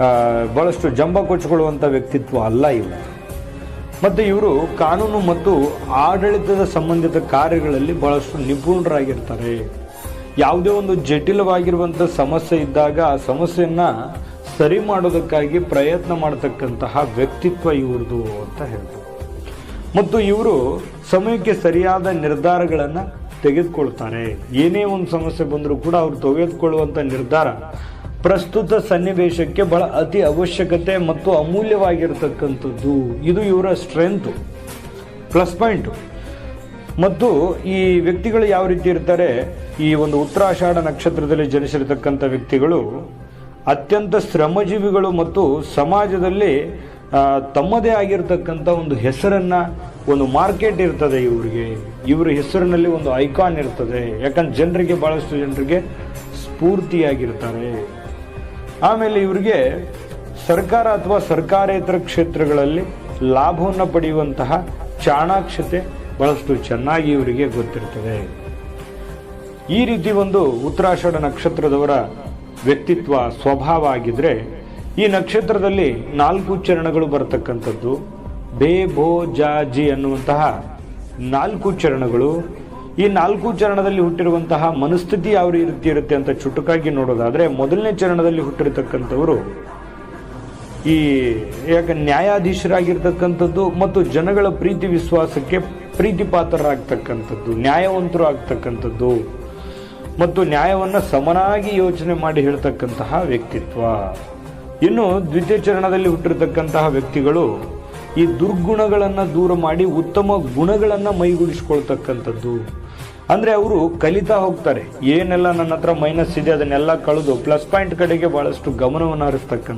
ಬಹಳಷ್ಟು ಜಂಬ ಕೊಚ್ಚಿಕೊಳ್ಳುವಂಥ ವ್ಯಕ್ತಿತ್ವ ಅಲ್ಲ ಇವರು ಮತ್ತು ಇವರು ಕಾನೂನು ಮತ್ತು ಆಡಳಿತದ ಸಂಬಂಧಿತ ಕಾರ್ಯಗಳಲ್ಲಿ ಬಹಳಷ್ಟು ನಿಪುಣರಾಗಿರ್ತಾರೆ. ಯಾವುದೇ ಒಂದು ಜಟಿಲವಾಗಿರುವಂಥ ಸಮಸ್ಯೆ ಇದ್ದಾಗ ಆ ಸಮಸ್ಯೆಯನ್ನ ಸರಿ ಮಾಡೋದಕ್ಕಾಗಿ ಪ್ರಯತ್ನ ಮಾಡತಕ್ಕಂತಹ ವ್ಯಕ್ತಿತ್ವ ಇವ್ರದ್ದು ಅಂತ ಹೇಳ್ತಾರೆ ಮತ್ತು ಇವರು ಸಮಯಕ್ಕೆ ಸರಿಯಾದ ನಿರ್ಧಾರಗಳನ್ನು ತೆಗೆದುಕೊಳ್ತಾರೆ. ಏನೇ ಒಂದು ಸಮಸ್ಯೆ ಬಂದರೂ ಕೂಡ ಅವ್ರು ತೆಗೆದುಕೊಳ್ಳುವಂಥ ನಿರ್ಧಾರ ಪ್ರಸ್ತುತ ಸನ್ನಿವೇಶಕ್ಕೆ ಬಹಳ ಅತಿ ಅವಶ್ಯಕತೆ ಮತ್ತು ಅಮೂಲ್ಯವಾಗಿರತಕ್ಕಂಥದ್ದು. ಇದು ಇವರ ಸ್ಟ್ರೆಂತು ಪ್ಲಸ್ ಪಾಯಿಂಟು ಮತ್ತು ಈ ವ್ಯಕ್ತಿಗಳು ಯಾವ ರೀತಿ ಇರ್ತಾರೆ? ಈ ಒಂದು ಉತ್ತರಾಷಾಢ ನಕ್ಷತ್ರದಲ್ಲಿ ಜನಿಸಿರತಕ್ಕಂಥ ವ್ಯಕ್ತಿಗಳು ಅತ್ಯಂತ ಶ್ರಮಜೀವಿಗಳು ಮತ್ತು ಸಮಾಜದಲ್ಲಿ ತಮ್ಮದೇ ಆಗಿರತಕ್ಕಂಥ ಒಂದು ಹೆಸರನ್ನ, ಒಂದು ಮಾರ್ಕೆಟ್ ಇರ್ತದೆ ಇವರಿಗೆ. ಇವರ ಹೆಸರಿನಲ್ಲಿ ಒಂದು ಐಕಾನ್ ಇರ್ತದೆ. ಯಾಕಂದ್ರೆ ಜನರಿಗೆ ಬಹಳಷ್ಟು ಜನರಿಗೆ ಸ್ಫೂರ್ತಿಯಾಗಿರ್ತಾರೆ. ಆಮೇಲೆ ಇವರಿಗೆ ಸರ್ಕಾರ ಅಥವಾ ಸರ್ಕಾರೇತರ ಕ್ಷೇತ್ರಗಳಲ್ಲಿ ಲಾಭವನ್ನು ಪಡೆಯುವಂತಹ ಚಾಣಾಕ್ಷತೆ ಬಹಳಷ್ಟು ಚೆನ್ನಾಗಿ ಇವರಿಗೆ ಗೊತ್ತಿರ್ತದೆ. ಈ ರೀತಿ ಒಂದು ಉತ್ತರಾಷಾಢ ನಕ್ಷತ್ರದವರ ವ್ಯಕ್ತಿತ್ವ, ಸ್ವಭಾವ ಆಗಿದ್ರೆ ಈ ನಕ್ಷತ್ರದಲ್ಲಿ ನಾಲ್ಕು ಚರಣಗಳು ಬರತಕ್ಕಂಥದ್ದು. ಬೇ ಭೋ ಜಾ ಅನ್ನುವಂತಹ ನಾಲ್ಕು ಚರಣಗಳು ಈ ನಾಲ್ಕು ಚರಣದಲ್ಲಿ ಹುಟ್ಟಿರುವಂತಹ ಮನಸ್ಥಿತಿ ಯಾವ ರೀತಿ ಇರುತ್ತೆ ಅಂತ ಚುಟುಕಾಗಿ ನೋಡೋದಾದ್ರೆ ಮೊದಲನೇ ಚರಣದಲ್ಲಿ ಹುಟ್ಟಿರತಕ್ಕಂಥವರು ಈ ಯಾಕೆ ನ್ಯಾಯಾಧೀಶರಾಗಿರ್ತಕ್ಕಂಥದ್ದು ಮತ್ತು ಜನಗಳ ಪ್ರೀತಿ ವಿಶ್ವಾಸಕ್ಕೆ ಪ್ರೀತಿ ಪಾತ್ರರಾಗ್ತಕ್ಕಂಥದ್ದು ನ್ಯಾಯವಂತರು ಆಗ್ತಕ್ಕಂಥದ್ದು ಮತ್ತು ನ್ಯಾಯವನ್ನು ಸಮನಾಗಿ ಯೋಚನೆ ಮಾಡಿ ಹೇಳ್ತಕ್ಕಂತಹ ವ್ಯಕ್ತಿತ್ವ. ಇನ್ನು ದ್ವಿತೀಯ ಚರಣದಲ್ಲಿ ಹುಟ್ಟಿರ್ತಕ್ಕಂತಹ ವ್ಯಕ್ತಿಗಳು ಈ ದುರ್ಗುಣಗಳನ್ನು ದೂರ ಮಾಡಿ ಉತ್ತಮ ಗುಣಗಳನ್ನು ಮೈಗೂಡಿಸ್ಕೊಳ್ತಕ್ಕಂಥದ್ದು. ಅಂದ್ರೆ ಅವರು ಕಲಿತಾ ಹೋಗ್ತಾರೆ. ಏನೆಲ್ಲ ನನ್ನ ಹತ್ರ ಮೈನಸ್ ಇದೆ, ಅದನ್ನೆಲ್ಲ ಕಳೆದು ಪ್ಲಸ್ ಪಾಯಿಂಟ್ ಕಡೆಗೆ ಬಹಳಷ್ಟು ಗಮನವನ್ನು ಹರಿಸ್ತಕ್ಕಂಥ